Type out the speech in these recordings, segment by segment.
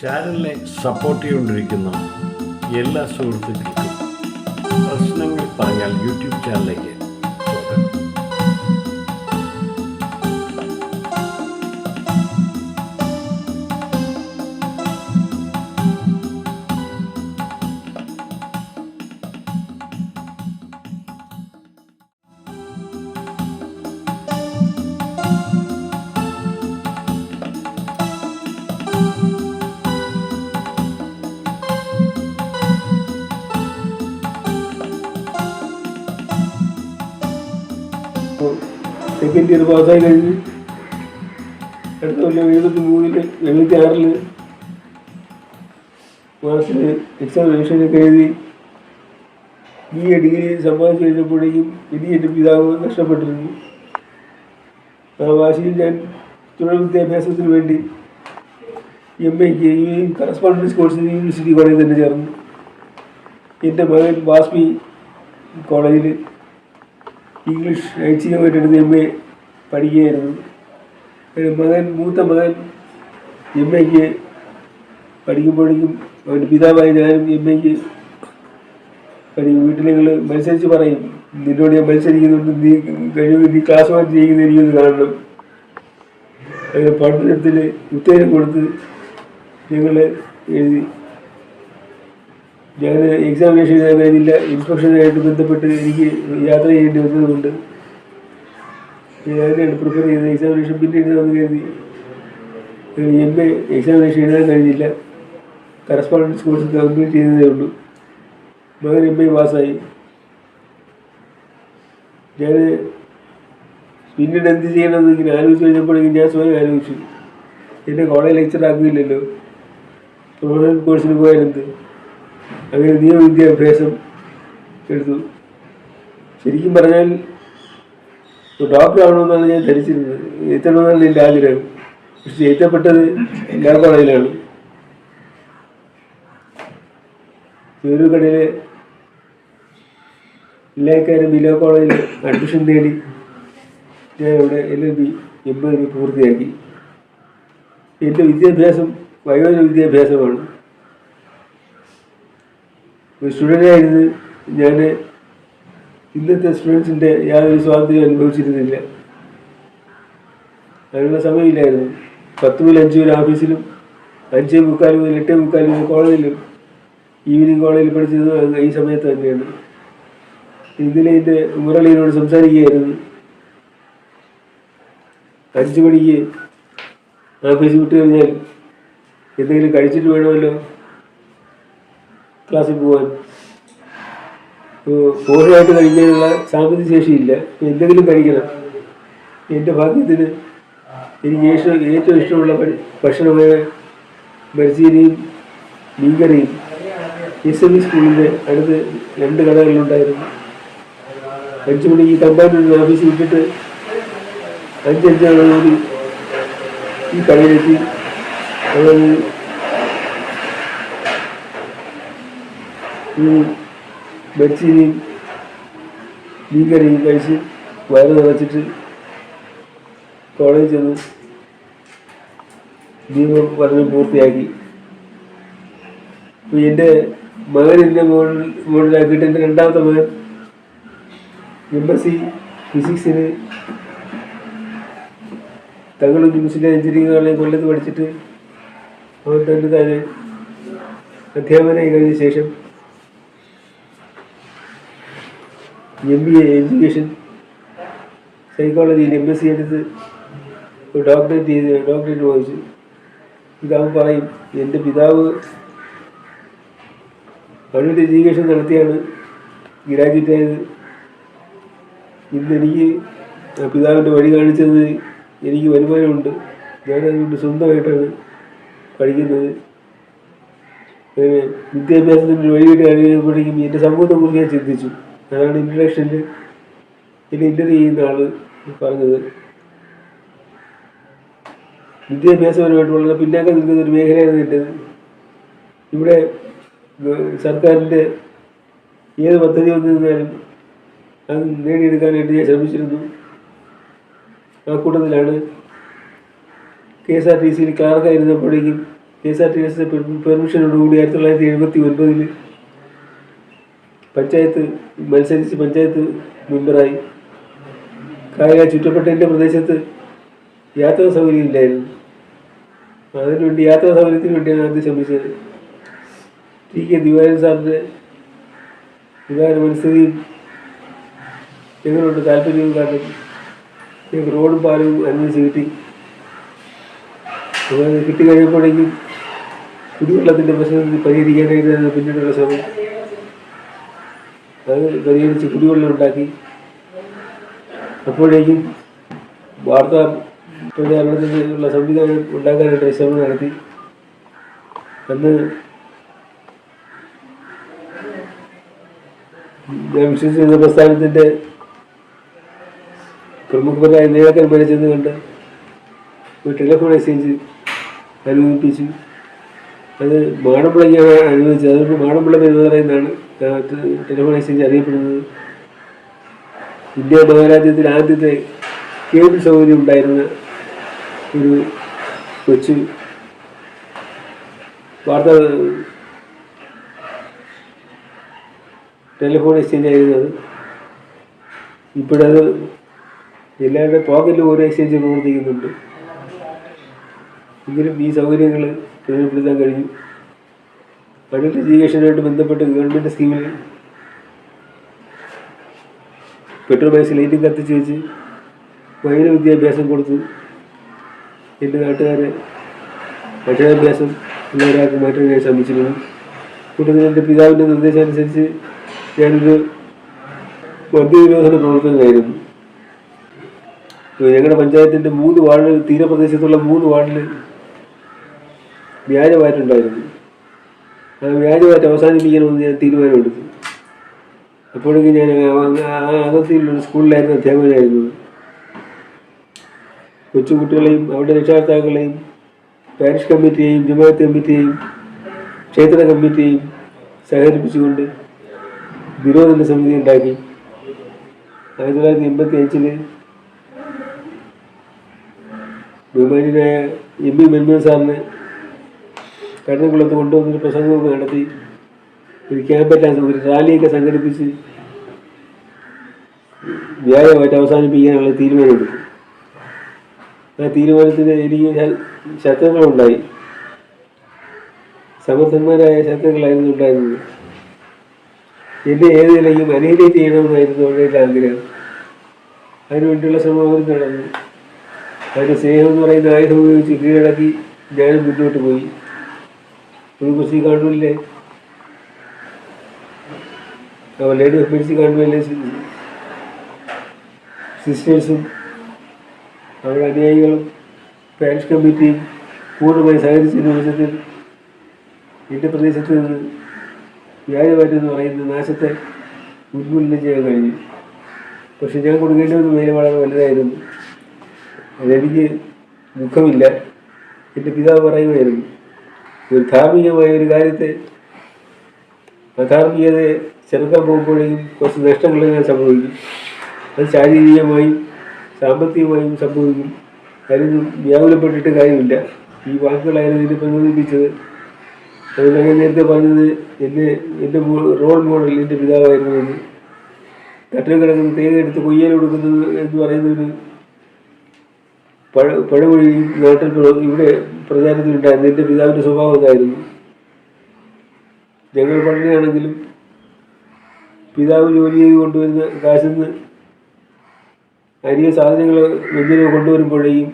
ചാനലിനെ സപ്പോർട്ട് ചെയ്തുകൊണ്ടിരിക്കുന്ന എല്ലാ സുഹൃത്തുക്കൾക്കും പ്രശ്നങ്ങൾ പറഞ്ഞാൽ യൂട്യൂബ് ചാനലിലേക്ക് ഇയർ പാസ്സായി കഴിഞ്ഞ് അടുത്ത കൊല്ലം എഴുപത്തി മൂന്നിൽ എഴുപത്തി ആറിൽ മാർച്ചിൽ എക്സാമിനേഷനൊക്കെ എഴുതി ബി എ ഡിഗ്രി സമ്പാദിച്ചു കഴിഞ്ഞപ്പോഴേക്കും ഇനി എന്റെ പിതാവ് നഷ്ടപ്പെട്ടിരുന്നു ആ വാശിയിൽ ഞാൻ തുടർ വിദ്യാഭ്യാസത്തിന് വേണ്ടി എം എക്ക് ഈ കറസ്പോണ്ടൻസ് കോഴ്സിന് യൂണിവേഴ്സിറ്റി കോളേജിൽ തന്നെ ചേർന്നു. എന്റെ മകൻ വാസ്പി കോളേജിൽ ഇംഗ്ലീഷ് ഐച്ഛികമായിട്ട് എടുത്ത് എം എ പഠിക്കുകയായിരുന്നു. എന്റെ മകൻ മൂത്ത മകൻ എം എക്ക് പഠിക്കുമ്പോഴേക്കും അവന്റെ പിതാവായ ഞാനും എം എക്ക് പഠിക്കും വീട്ടിൽ മത്സരിച്ച് പറയും. നിന്നോട് ഞാൻ മത്സരിക്കുന്നുണ്ട്. നീ കഴിവ് നീ ക്ലാസ് വർക്ക് ചെയ്യുന്ന എനിക്കൊന്ന് കാണണം. അങ്ങനെ പഠനത്തിൽ ഉത്തേജനം കൊടുത്ത് ഞങ്ങൾ എഴുതി. ഞാൻ എക്സാമിനേഷൻ എഴുതാൻ കഴിഞ്ഞില്ല. ഇൻസ്പെക്ഷനായിട്ട് ബന്ധപ്പെട്ട് എനിക്ക് യാത്ര ചെയ്യേണ്ടി വന്നതുകൊണ്ട് അതിനാണ് പ്രിഫർ ചെയ്തത് എക്സാമിനേഷൻ പിന്നെ എഴുതാമെന്ന് കരുതി. എം എ എക്സാമിനേഷൻ എഴുതാൻ കഴിഞ്ഞില്ല. കറസ്പോണ്ടൻസ് കോഴ്സ് കംപ്ലീറ്റ് ചെയ്തതേ ഉള്ളൂ. മകൻ എം എ പാസ്സായി. ഞാൻ പിന്നീട് എന്ത് ചെയ്യണമെന്ന് ഇങ്ങനെ ആലോചിച്ച് കഴിഞ്ഞപ്പോഴേക്കും ഞാൻ സ്വയം ആലോചിച്ചു. എന്നെ കോളേജ് ലെക്ചർ ആക്കിയില്ലല്ലോ പ്രൊഫഷണൽ കോഴ്സിന് പോയാലെന്ത് അങ്ങനെ നിയമവിദ്യാഭ്യാസം എടുത്തു. ശരിക്കും പറഞ്ഞാൽ ഡോക്ടർ ആവണമെന്നാണ് ഞാൻ ധരിച്ചിരുന്നത് എത്തണമെന്നാണ് എന്റെ ആഗ്രഹം. പക്ഷെ എത്തപ്പെട്ടത് എല്ലാ കോളേജിലാണ്. കടയിലെ എല്ലാക്കാരും ബിലോ കോളേജിൽ അഡ്മിഷൻ തേടി ഞാൻ ഇവിടെ എൽ എൽ ബി എൺപതിന് പൂർത്തിയാക്കി. എന്റെ വിദ്യാഭ്യാസം വയോജന വിദ്യാഭ്യാസമാണ്. ഒരു സ്റ്റുഡന്റായിരുന്നു ഞാൻ ഇന്നത്തെ സ്റ്റുഡൻസിന്റെ യാതൊരു സ്വാതന്ത്ര്യം അനുഭവിച്ചിരുന്നില്ല. അതിനുള്ള സമയമില്ലായിരുന്നു. പത്ത് മുതൽ അഞ്ച് മുതൽ ഓഫീസിലും അഞ്ചേ മുക്കാൽ മുതൽ എട്ടേ മുക്കാൽ മുതൽ കോളേജിലും ഈവനിങ് കോളേജിൽ പഠിച്ചത് ഈ സമയത്ത് തന്നെയാണ്. ഇന്നലെ എന്റെ മുരളിയോട് സംസാരിക്കുകയായിരുന്നു. അഞ്ച് മണിക്ക് ഓഫീസ് വിട്ട് കഴിഞ്ഞാൽ എന്തെങ്കിലും കഴിച്ചിട്ട് വേണമല്ലോ? ക്ലാസ്സിൽ പോകാൻ പൂർണമായിട്ട് കഴിക്കാനുള്ള സാമ്പത്തിക ശേഷിയില്ല. എന്തെങ്കിലും കഴിക്കണം. എന്റെ ഭാഗ്യത്തിന് എനിക്ക് ഏറ്റവും ഏറ്റവും ഇഷ്ടമുള്ള ഭക്ഷണമായ മരിച്ചീനിയും മീൻകറിയും എസ് എം ഇ സ്കൂളിന്റെ അടുത്ത് രണ്ട് കടകളിലുണ്ടായിരുന്നു. അഞ്ച് മണിക്ക് കമ്പാർട്ട്മെന്റ് ഓഫീസ് വിട്ടിട്ട് അഞ്ചഞ്ചോടുകൂടി ഈ കടയിലെത്തി. അതായത് ബെഡ്ഷീറ്റും മീൻകറിയും കഴിച്ച് വയറ് നിറച്ചിട്ട് കോളേജിൽ ചെന്ന് നിയമം പഠനം പൂർത്തിയാക്കി. എന്റെ മകൻ എന്റെ മുകളിൽ മുകളിലാക്കിയിട്ട് എന്റെ രണ്ടാമത്തെ മകൻ എം എസ് സി ഫിസിക്സിന് തങ്ങളും യൂണിവേഴ്സിറ്റി എഞ്ചിനീയറിംഗ് കോളേജ് കൊല്ലത്ത് പഠിച്ചിട്ട് അവൻ തന്നെ തന്നെ അധ്യാപനം കഴിഞ്ഞ ശേഷം എം ബി എ എഡ്യൂക്കേഷൻ സൈക്കോളജിയിൽ എം എസ് സി എടുത്ത് ഒരു ഡോക്ടറേറ്റ് ചെയ്ത് ഡോക്ടറേറ്റ് വായിച്ചു. പിതാവ് പറയും എന്റെ പിതാവ് അഡൽട്ട് എഡ്യൂക്കേഷൻ നടത്തിയാണ്. ഗ്രാജുവേറ്റ് ആയത് ഇന്നെനിക്ക് പിതാവിന്റെ വഴി കാണിച്ചത് എനിക്ക് വരുമാനമുണ്ട്. ഞാനതുകൊണ്ട് സ്വന്തമായിട്ടാണ് പഠിക്കുന്നത്. വിദ്യാഭ്യാസത്തിന്റെ വഴി കിട്ടി കഴിയുമ്പോഴേക്കും എന്റെ സമൂഹത്തെക്കുറിച്ച് ഞാൻ ചിന്തിച്ചു. അതാണ് ഇൻട്രഡക്ഷനിൽ എന്നെ ഇന്റർവ്യൂ ചെയ്യുന്ന ആൾ പറഞ്ഞത്. വിദ്യാഭ്യാസപരമായിട്ട് വളരെ പിന്നാക്കം നിൽക്കുന്ന ഒരു മേഖലയാണ് എന്റെ ഇവിടെ സർക്കാരിന്റെ ഏത് പദ്ധതി വന്നിരുന്നാലും അത് നേടിയെടുക്കാനായിട്ട് ഞാൻ ശ്രമിച്ചിരുന്നു. ആ കൂട്ടത്തിലാണ് കെ എസ് ആർ ടി സിയിൽ ക്ലാർക്കായിരുന്നപ്പോഴേക്കും K S R T S പെർമിഷനോടുകൂടി ആയിരത്തി തൊള്ളായിരത്തി എഴുപത്തി ഒൻപതിൽ പഞ്ചായത്ത് മത്സരിച്ച് പഞ്ചായത്ത് മെമ്പറായി. കായിക ചുറ്റപ്പെട്ട എന്റെ പ്രദേശത്ത് യാത്രാ സൗകര്യം ഇല്ലായിരുന്നു. അതിനുവേണ്ടി യാത്രാ സൗകര്യത്തിന് വേണ്ടിയാണ് ആദ്യം ശ്രമിച്ചത്. ടി കെ ദിവാരൻ സാറിന്റെ ദിവാരൻ മനസ്ഥിതിയും ഞങ്ങളോട് താല്പര്യവും കാരണം ഞങ്ങൾക്ക് റോഡും പാലവും അനുവദിച്ച് കിട്ടി. അതുപോലെ കിട്ടിക്കഴിഞ്ഞപ്പോഴേക്കും കുടിവെള്ളത്തിന്റെ പ്രശ്നം പരിഹരിക്കാനായിരുന്നു പിന്നീടുള്ള ശ്രമം. അത് പരിഹരിച്ച് കുടിവെള്ളം ഉണ്ടാക്കി. അപ്പോഴേക്കും വാർത്താ പ്രചാരണത്തിനുള്ള സംവിധാനം ഉണ്ടാക്കാനായിട്ട് ശ്രമം നടത്തി. അന്ന് വിശ്വസിക്കുന്ന പ്രസ്ഥാനത്തിന്റെ പ്രമുഖരായ നേതാക്കന്മാരെ ചെന്ന് കണ്ട് ഒരു ടെലിഫോൺ എക്സ്ചേഞ്ച് അനുവദിപ്പിച്ചു. അത് മാടമ്പിളയ്ക്കാണ് അനുവദിച്ചത്. അതുകൊണ്ട് മാടമ്പിള എന്ന് പറയുന്നതാണ് ടെലിഫോൺ എക്സ്ചേഞ്ച് അറിയപ്പെടുന്നത്. ഇന്ത്യ മഹാരാജ്യത്തിൽ ആദ്യത്തെ കേബിൾ സൗകര്യം ഉണ്ടായിരുന്ന ഒരു കൊച്ചു വാർത്ത ടെലിഫോൺ എക്സ്ചേഞ്ച് ആയിരുന്നത് ഇപ്പോഴത് എല്ലാവരുടെ പോക്കറ്റിലും ഓരോ എക്സ്ചേഞ്ച് പ്രവർത്തിക്കുന്നുണ്ട്. എങ്കിലും ഈ സൗകര്യങ്ങൾ പ്രയോജനപ്പെടുത്താൻ കഴിഞ്ഞു. അഡൽട്ട് എഡ്യൂക്കേഷനുമായിട്ട് ബന്ധപ്പെട്ട് ഗവൺമെന്റ് സ്കീമിൽ പെട്രോൾ ബൈസ് ലൈറ്റും കത്തിച്ച് വെച്ച് വൈദ്യുത വിദ്യാഭ്യാസം കൊടുത്തു. എന്റെ നാട്ടുകാരെ അക്ഷരാഭ്യാസം ഉള്ള ഒരാൾക്ക് മാറ്റാൻ ഞാൻ ശ്രമിച്ചിരുന്നു കൂട്ടത്തിൽ എന്റെ പിതാവിന്റെ നിർദ്ദേശമനുസരിച്ച് ഞാനൊരു മദ്യവിരോധന പ്രവർത്തനമായിരുന്നു. ഞങ്ങളുടെ പഞ്ചായത്തിന്റെ മൂന്ന് വാർഡിൽ തീരപ്രദേശത്തുള്ള മൂന്ന് വാർഡിൽ വ്യാജമായിട്ടുണ്ടായിരുന്നു വ്യാജമായിട്ട് അവസാനിപ്പിക്കണമെന്ന് ഞാൻ തീരുമാനമെടുത്തു. അപ്പോഴേക്കും ഞാൻ അകത്തിലുള്ള സ്കൂളിലായിരുന്നു അധ്യാപകനായിരുന്നത് കൊച്ചുകുട്ടികളെയും അവരുടെ രക്ഷകർത്താക്കളെയും പാരിഷ് കമ്മിറ്റിയെയും ജമാഅത്ത് കമ്മിറ്റിയെയും ക്ഷേത്ര കമ്മിറ്റിയെയും സഹകരിപ്പിച്ചുകൊണ്ട് നിരോധന സമിതി ഉണ്ടാക്കി. ആയിരത്തി തൊള്ളായിരത്തി എൺപത്തി അഞ്ചിൽ ബഹുമാനായ എം പി മെൻമോഹൻ സാറിന് കടന്നക്കുളത്ത് കൊണ്ടുവന്നൊരു പ്രസംഗമൊക്കെ നടത്തി. ഒരു ക്യാമ്പെല്ലാം ഒരു റാലിയൊക്കെ സംഘടിപ്പിച്ച് വ്യായമായിട്ട് അവസാനിപ്പിക്കാനുള്ള തീരുമാനമെടുക്കും ആ തീരുമാനത്തിന് എനിക്ക് ശത്രുക്കളുണ്ടായി. സമർത്ഥന്മാരായ ശത്രുക്കളായിരുന്നു ഉണ്ടായിരുന്നത്. എന്നെ ഏത് നിലയ്ക്കും അനീലേറ്റ് ചെയ്യണമെന്നായിരുന്നു അവരുടെ ആഗ്രഹം. അതിനുവേണ്ടിയുള്ള ശ്രമം നടന്നു. അതിന് സ്നേഹം എന്ന് പറയുന്ന ആയുധം ഉപയോഗിച്ച് കീഴടക്കി ഞാനും മുന്നോട്ട് പോയി. ഒരു കാണുന്നില്ലേ അപ്പോൾ ലേഡി ഓഫ് മെഡിസിൻ കാണുന്നില്ലേ സിസ്റ്റേഴ്സും അവരുടെ അനുയായികളും പാരിഷ് കമ്മിറ്റിയും പൂർണമായി സഹകരിച്ചതിന് ദിവസത്തിൽ എന്റെ പ്രദേശത്ത് നിന്ന് വ്യാജമായിട്ടെന്ന് പറയുന്ന നാശത്തെ ഉന്മൂലനം ചെയ്യാൻ കഴിഞ്ഞു. പക്ഷെ ഞാൻ കൊടുക്കേണ്ടി വന്ന വേല വളരെ വലുതായിരുന്നു. അതെനിക്ക് ദുഃഖമില്ല. എന്റെ പിതാവ് പറയുമായിരുന്നു ഒരു ധാർമ്മികമായ ഒരു കാര്യത്തെ അധാർമ്മികതയെ ചെറുക്കാൻ പോകുമ്പോഴേക്കും കുറച്ച് നഷ്ടങ്ങൾ സംഭവിക്കും. അത് ശാരീരികമായും സാമ്പത്തികമായും സംഭവിക്കും. കാര്യമൊന്നും വ്യാകുലപ്പെട്ടിട്ട് കാര്യമില്ല. ഈ വാക്കുകളായിരുന്നു ഇതിനെ പ്രചോദിപ്പിച്ചത് അതുകൊണ്ട് ഞാൻ നേരത്തെ പറഞ്ഞത് എന്റെ എന്റെ റോൾ മോഡൽ എന്റെ പിതാവായിരുന്നു എന്ന്. കട്ടിൽ കിടക്കുന്ന തേങ്ങ എടുത്ത് കൊയ്യാൻ കൊടുക്കുന്നത് എന്ന് പറയുന്ന ഒരു പഴ പഴമൊഴി നാട്ടിൽ ഇവിടെ പ്രചാരത്തിലുണ്ടായിരുന്നു എന്റെ പിതാവിന്റെ സ്വഭാവം എന്തായിരുന്നു? ഞങ്ങൾ പള്ളിയാണെങ്കിലും പിതാവ് ജോലി ചെയ്ത് കൊണ്ടുവരുന്ന കാശിൽ നിന്ന് അരിയ സാധനങ്ങൾ വെഞ്ചിനെ കൊണ്ടുവരുമ്പോഴേക്കും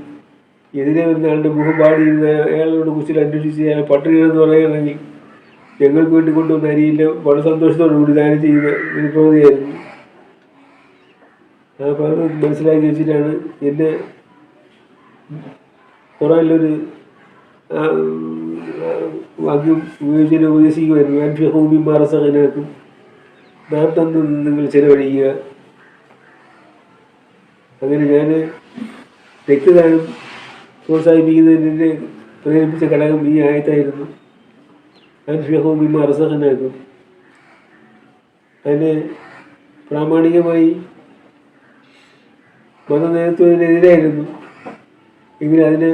എതിരെ വരുന്ന ആളുടെ മുഖം പാടിയിരുന്ന അയാളോട് കുറിച്ച് അന്വേഷിച്ച് അയാൾ പട്ടിണിയെന്ന് പറയുകയാണെങ്കിൽ ഞങ്ങൾക്ക് വേണ്ടി കൊണ്ടുവന്ന അരിയില്ല വളരെ സന്തോഷത്തോടു കൂടി ദാനം ചെയ്യുന്ന ഒരു പ്രവൃത്തിയായിരുന്നു. ആ അത് മനസ്സിലാക്കി വെച്ചിട്ടാണ് എന്നെ ഖുറാനിലൊരു നല്ലൊരു വാക്യം ഉപയോഗിച്ചതിനെ ഉപദേശിക്കുമായിരുന്നു. അൻഫിഹൂമി മാറസകനാക്കും നാം തന്നു നിങ്ങൾ ചെലവഴിക്കുക. അങ്ങനെ ഞാൻ രക്തദാനം പ്രോത്സാഹിപ്പിക്കുന്നതിനെ പ്രേരിപ്പിച്ച ഘടകം ഈ ആയത്തായിരുന്നു. അൻഫിഹൂമി മാറസകനാക്കും അതിന് പ്രാമാണികമായി മതനേതൃത്വത്തിനെതിരായിരുന്നു എങ്കിലും അതിനെ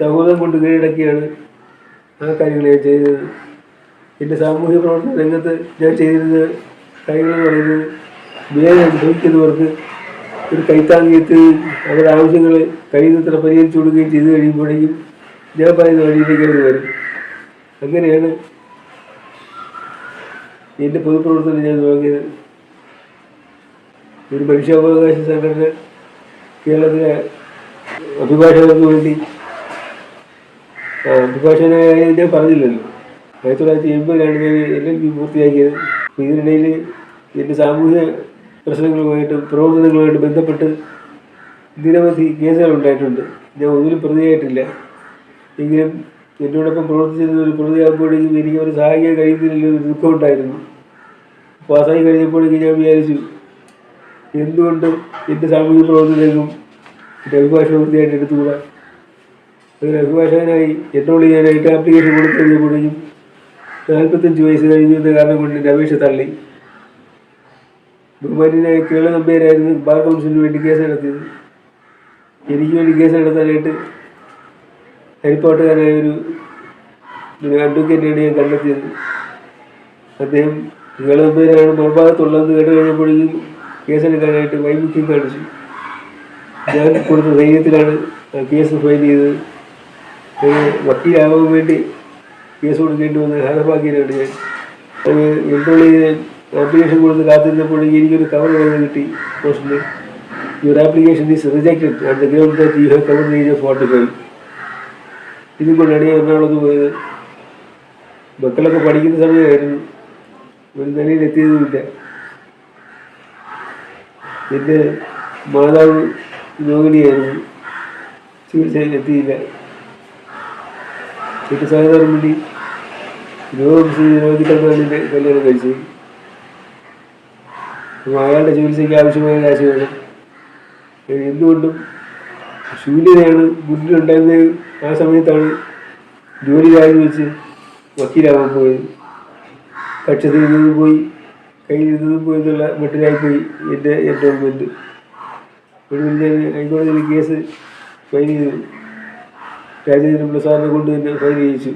സൗഹൃദം കൊണ്ട് കീഴടക്കിയാണ് ആ കാര്യങ്ങൾ ഞാൻ ചെയ്തത്. എന്റെ സാമൂഹ്യ പ്രവർത്തന രംഗത്ത് ഞാൻ ചെയ്തിരുന്ന കാര്യങ്ങളെന്ന് പറയുന്നത് വേദന അനുഭവിക്കുന്നവർക്ക് ഒരു കൈത്താങ്ങിയെത്തി അവരുടെ ആവശ്യങ്ങൾ കഴിയുന്നത്ര പരിഹരിച്ചു കൊടുക്കുകയും ചെയ്തു കഴിയുമ്പോഴേക്കും ഞാൻ പറയുന്ന വഴിയിലേക്ക് അവർ വരും. അങ്ങനെയാണ് എന്റെ പൊതുപ്രവർത്തനം ഞാൻ തുടങ്ങിയത്. ഒരു മനുഷ്യാവകാശ സംഘടന കേരളത്തിലെ അഭിഭാഷകർക്ക് വേണ്ടി അഭിഭാഷകനായ ഞാൻ പറഞ്ഞില്ലല്ലോ. ആയിരത്തി തൊള്ളായിരത്തി എൺപതിലാണ് ഞാൻ എൽ എൽ ബി പൂർത്തിയാക്കിയത് ഇതിനിടയിൽ എന്റെ സാമൂഹ്യ പ്രശ്നങ്ങളുമായിട്ടും പ്രവർത്തനങ്ങളുമായിട്ട് ബന്ധപ്പെട്ട് നിരവധി കേസുകൾ ഉണ്ടായിട്ടുണ്ട്. ഞാൻ ഒന്നിലും പ്രതിയായിട്ടില്ല. എങ്കിലും എന്നോടൊപ്പം പ്രവർത്തിച്ചിരുന്ന ഒരു പ്രതിയാകുമ്പോഴേക്കും എനിക്ക് അവരെ സഹായിക്കാൻ കഴിയുന്നില്ല ഒരു ദുഃഖം ഉണ്ടായിരുന്നു. പാസ്സായി കഴിഞ്ഞപ്പോഴേക്കും ഞാൻ വിചാരിച്ചു എന്തുകൊണ്ട് എന്റെ സാമൂഹ്യ പ്രവർത്തനങ്ങൾക്കും അഭിഭാഷക വൃത്തിയായിട്ട് എടുത്തുകൂടാ ഒരു രഘുഭാഷകനായി എൻറോൾ ചെയ്യാനായിട്ട് ആപ്ലിക്കേഷൻ കൊടുത്തു കഴിഞ്ഞപ്പോഴേക്കും നാൽപ്പത്തഞ്ച് വയസ്സ് കഴിഞ്ഞു എന്ന കാരണം കൊണ്ട് എന്റെ അപേക്ഷ തള്ളി. ബഹുമാനായ കേരള നമ്പ്യാരായിരുന്നു ബാർ കൗൺസിലിന് വേണ്ടി കേസ് നടത്തിയത്. എനിക്ക് വേണ്ടി കേസ് നടത്താനായിട്ട് ഹരിപ്പാട്ടുകാരായ ഒരു അഡ്വക്കേറ്റാണ് ഞാൻ കണ്ടെത്തിയത്. അദ്ദേഹം കേരള നമ്പ്യാരാണ് മറുഭാഗത്തുള്ളതെന്ന് കേട്ട് കഴിഞ്ഞപ്പോഴേക്കും കേസെടുക്കാനായിട്ട് വൈമുഖ്യം കാണിച്ചു. ഞാൻ കൊടുത്ത ധൈര്യത്തിലാണ് കേസ് ഫയൽ ചെയ്തത് വക്കീലാകാൻ വേണ്ടി കേസ് കൊടുക്കേണ്ടി വന്ന ഹരഭാഗ്യനാണ് ഞാൻ. അത് ആപ്ലിക്കേഷൻ കൊടുത്ത് കാത്തിരുന്നപ്പോഴേക്കും എനിക്കൊരു കവർ വന്ന് കിട്ടി പോസ്റ്റിൽ your application is rejected and the ground that you have cover age of forty five ഇതും കൊണ്ടാണ് ഞാൻ എറണാകുളത്ത് പോയത്. മക്കളൊക്കെ പഠിക്കുന്ന സമയമായിരുന്നു. ഒരു നിലയിൽ എത്തിയതുമില്ല. എന്റെ മാതാവ് രോഗിണിയായിരുന്നു. ചികിത്സയിൽ എത്തിയില്ല. ചികിത്സ സഹായത്തിന് വേണ്ടി രോഗം രോഗികളാണ് എന്റെ കല്യാണം കഴിച്ചു. അപ്പോൾ അയാളുടെ ചികിത്സയ്ക്ക് ആവശ്യമായ കാശ് വേണം. എന്തുകൊണ്ടും ശൂന്യതയാണ് മുന്നിലുണ്ടായിരുന്നത്. ആ സമയത്താണ് ജോലി രാജിവെച്ച് വക്കീലാവാൻ പോയത്. കക്ഷത്തിൽ നിന്നും പോയി കയ്യിൽ നിന്നും പോയി എന്നുള്ള മട്ടിലായിപ്പോയി എന്റെ എൻറോൾമെന്റ് ഒടുവിൽ വലിയ ഹൈക്കോടതിയിൽ കേസ് ഫയൽ ചെയ്തു രാജേന്ദ്രൻ പ്രസാദിനെ കൊണ്ട് തന്നെ ഫയൽ ചെയ്യിച്ചു.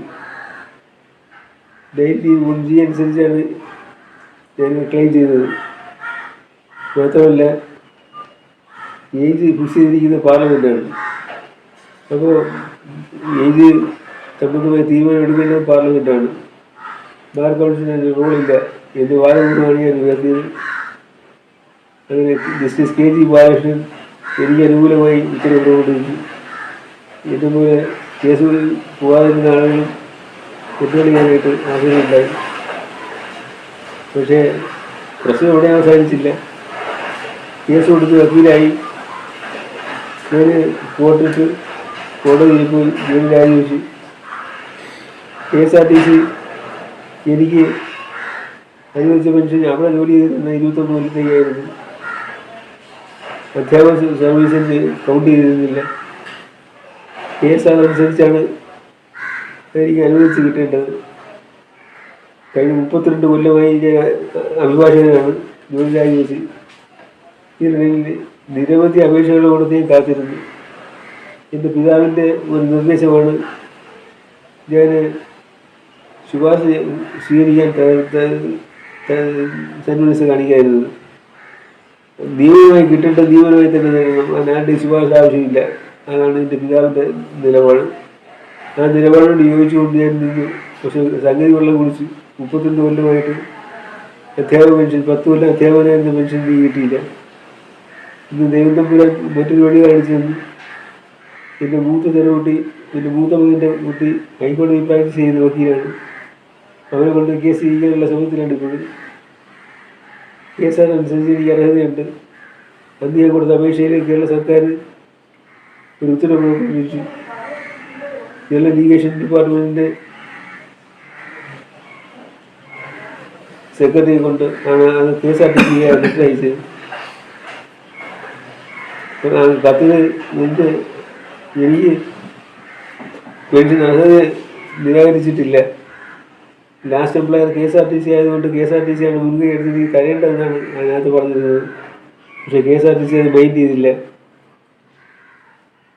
ഡെയിലി മുൻജി അനുസരിച്ചാണ് ഞാൻ ക്ലെയിം ചെയ്തത്. മാത്രമല്ല ഏജ് ഫിക്സ് ചെയ്തിരിക്കുന്ന പാർലമെന്റാണ് അപ്പോൾ ഏജ് സംബന്ധമായ തീരുമാനം എടുക്കുന്നത് പാർലമെന്റാണ് ബാർ കൗൺസിലിന് റോളില്ല എന്റെ വാദപൂർവമാണ് ഞാൻ ഉയർത്തിയത് അങ്ങനെ ജസ്റ്റിസ് കെ ജി ബാലകൃഷ്ണൻ എനിക്ക് അനുകൂലമായി ഉത്തരവ് പുറപ്പെടുവിച്ചു എന്റെ പോലെ കേസ് പോകാതിരുന്ന ആളുകളും കുറ്റമണിയാനായിട്ട് ആഗ്രഹമുണ്ടായി. പക്ഷേ പ്രശ്നം അവിടെ അവസാനിച്ചില്ല. കേസ് കൊടുത്ത് അപ്പീലായി ഞാൻ കോർട്ടിട്ട് കോടതിയിൽ പോയി ജോലി രാജിവെച്ചു K S R T C എനിക്ക് അനുവദിച്ച പെൻഷൻ അവിടെ ജോലി ചെയ്തിരുന്ന ഇരുപത്തൊന്ന് കൊല്ലത്തേക്കായിരുന്നു. സർവീസിന് കൗണ്ട് ചെയ്തിരുന്നില്ല കേസ് അതനുസരിച്ചാണ് എനിക്ക് അനുവദിച്ച് കിട്ടേണ്ടത് കഴിഞ്ഞ മുപ്പത്തിരണ്ട് കൊല്ലമായി ഞാൻ അഭിഭാഷകനാണ് ജോലി രാജിവെച്ച് ഇതിനിടയിൽ നിരവധി അപേക്ഷകൾ കൊടുത്ത് ഞാൻ കാത്തിരുന്നു എന്റെ പിതാവിന്റെ ഒരു നിർദ്ദേശമാണ് ഞാൻ ശുപാർശ സ്വീകരിക്കാൻ സന്മനസ് കാണിക്കായിരുന്നത് നിയമമായി കിട്ടേണ്ട ദീപനമായി തന്നെ നൽകണം അതിനാണ്ട് ശുപാർശ ആവശ്യമില്ല. അതാണ് എന്റെ പിതാവിന്റെ നിലപാട്. ആ നിലപാടിനോട് യോജിച്ചുകൊണ്ട് ഞാൻ നിന്നു. പക്ഷെ സംഗതി വെള്ളം കുടിച്ച് മുപ്പത്തിരണ്ട് കൊല്ലമായിട്ട് അധ്യാപക പെൻഷൻ പത്ത് കൊല്ലം അധ്യാപകനായിരുന്ന പെൻഷൻ നീ കിട്ടിയില്ല. ഇന്ന് ദൈവം തമ്പുരാൻ മറ്റൊരു വഴി കാണിച്ചു തന്നു. എന്റെ മൂത്ത ചെറുകുട്ടി എന്റെ മൂത്ത മകന്റെ കുട്ടി ഹൈക്കോടതി പ്രാക്ടീസ് ചെയ്യുന്ന വക്കീലാണ്. അവരെ കൊണ്ട് കേസ് ചെയ്യാനുള്ള ശ്രമത്തിലാണ് ഇപ്പോഴും. കേസ് അനുസരിച്ച് എനിക്ക് അർഹതയുണ്ട് അന്ന് കൊടുത്ത അപേക്ഷയിൽ കേരള സർക്കാർ ഒരു ഉത്തരവ് പ്രഖ്യാപിച്ചു കേരള ലീഗേഷൻ ഡിപ്പാർട്ട്മെന്റിന്റെ സെക്രട്ടറി കൊണ്ട് ആണ് അത് ടി അയച്ചത് അപ്പോൾ കത്തിൽ എന്റെ എനിക്ക് പെൻഷൻ അർഹത നിരാകരിച്ചിട്ടില്ല. Last employer K S R T C ആയതുകൊണ്ട് K S R T C ആണ് മുൻകൈ എടുത്ത് നീ കരയേണ്ടതെന്നാണ് അതിനകത്ത് പറഞ്ഞിരുന്നത്. പക്ഷേ K S R T C അത് മൈൻഡ് ചെയ്തില്ല.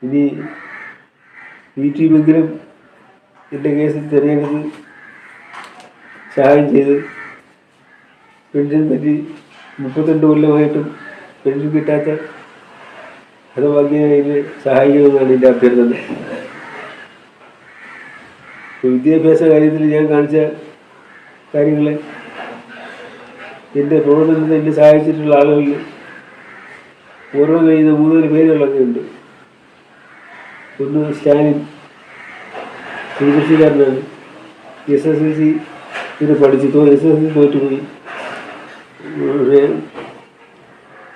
ഇനി വീട്ടിലെങ്കിലും എന്റെ കേസിൽ തിരഞ്ഞെടുത്ത് സഹായം ചെയ്ത് പെൻഷൻ പറ്റി മുപ്പത്തിരണ്ട് കൊല്ലമായിട്ടും പെൻഷൻ കിട്ടാത്ത ഹതഭാഗ്യനെ സഹായിക്കണമെന്നാണ് എന്റെ അഭ്യർത്ഥന. വിദ്യാഭ്യാസ കാര്യത്തിൽ ഞാൻ കാണിച്ച കാര്യങ്ങൾ എന്റെ പ്രവർത്തനത്തിൽ എന്നെ സഹായിച്ചിട്ടുള്ള ആളുകളിൽ ഓരോ കഴിയുന്ന മൂന്നര പേരുകളൊക്കെ ഉണ്ട്. ഒന്ന് സ്റ്റാലിൻ ശ്രീകൃഷിക്കാരനാണ് എസ് എസ് എൽ സി ഇത് പഠിച്ചു തോ എസ് എസ് എൽ സി തോറ്റുപോയി.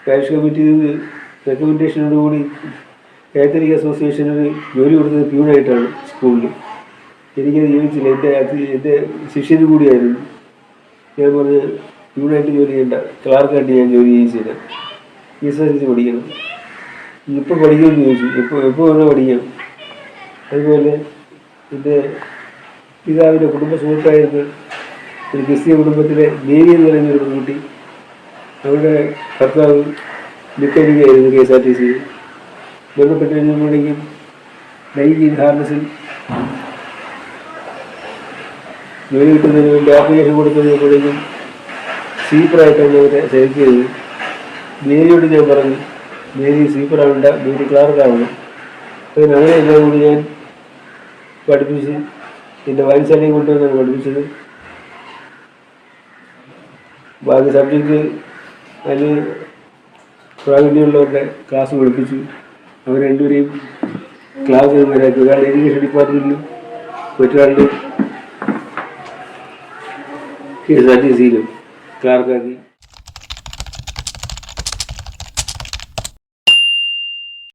കാഷ് കമ്മിറ്റിയിൽ കമ്മിറ്റി റെക്കമെൻഡേഷനോടുകൂടി കാത്തലിക് അസോസിയേഷനിൽ ജോലി കൊടുത്തത് പ്യൂണായിട്ടാണ് സ്കൂളിൽ എനിക്കത് ജീവിച്ചില്ല. എന്റെ എന്റെ ശിഷ്യന് കൂടിയായിരുന്നു. ഞാൻ പറഞ്ഞ് ഇവിടെയായിട്ട് ജോലി ചെയ്യണ്ട ക്ലാർക്കായിട്ട് ഞാൻ ജോലി ചെയ്യിച്ചില്ല എസ് എസ് എൽ സി പഠിക്കണം. ഇപ്പോൾ പഠിക്കുമെന്ന് ചോദിച്ചു. ഇപ്പോൾ എപ്പോൾ വേണേൽ പഠിക്കാം. അതുപോലെ എന്റെ പിതാവിന്റെ കുടുംബ സുഹൃത്തായിരുന്നു. ഒരു ക്രിസ്തീയ കുടുംബത്തിലെ ദേവി എന്ന് പറയുന്ന ഒരു പെൺകുട്ടി. അവരുടെ ഭർത്താവ് മെക്കാനിക്കായിരുന്നു K S R T C. ബന്ധപ്പെട്ട് കഴിഞ്ഞപ്പോഴേക്കും ഡൈലി ഹാർനസിൽ ജോലി കിട്ടുന്നതിന് വേണ്ടി ആപ്ലിക്കേഷൻ കൊടുക്കുന്നപ്പോഴേക്കും സ്വീപ്പറായിട്ടാണ് അവരെ സെലക്ട് ചെയ്തത് മേരിയോട് ഞാൻ പറഞ്ഞു മേരി സ്വീപ്പറാവണ്ട മേരി ക്ലാർക്കാവണം. അങ്ങനെ അങ്ങനെ എല്ലാം കൂടി ഞാൻ പഠിപ്പിച്ച്. എന്റെ വായനശാലയും കൊണ്ടുവന്നാണ് പഠിപ്പിച്ചത്. ബാക്കി സബ്ജക്റ്റ് അതിന് പ്രാവീണ്യമുള്ളവരുടെ ക്ലാസ് പഠിപ്പിച്ചു. അവർ രണ്ടുപേരെയും ക്ലാസ് ഒരാൾ എഡ്യൂക്കേഷൻ ഡിപ്പാർട്ട്മെന്റിലും മറ്റൊരാളുടെ കെ എസ് ആർ ടി സിയിലും ക്ലാർക്കാക്കി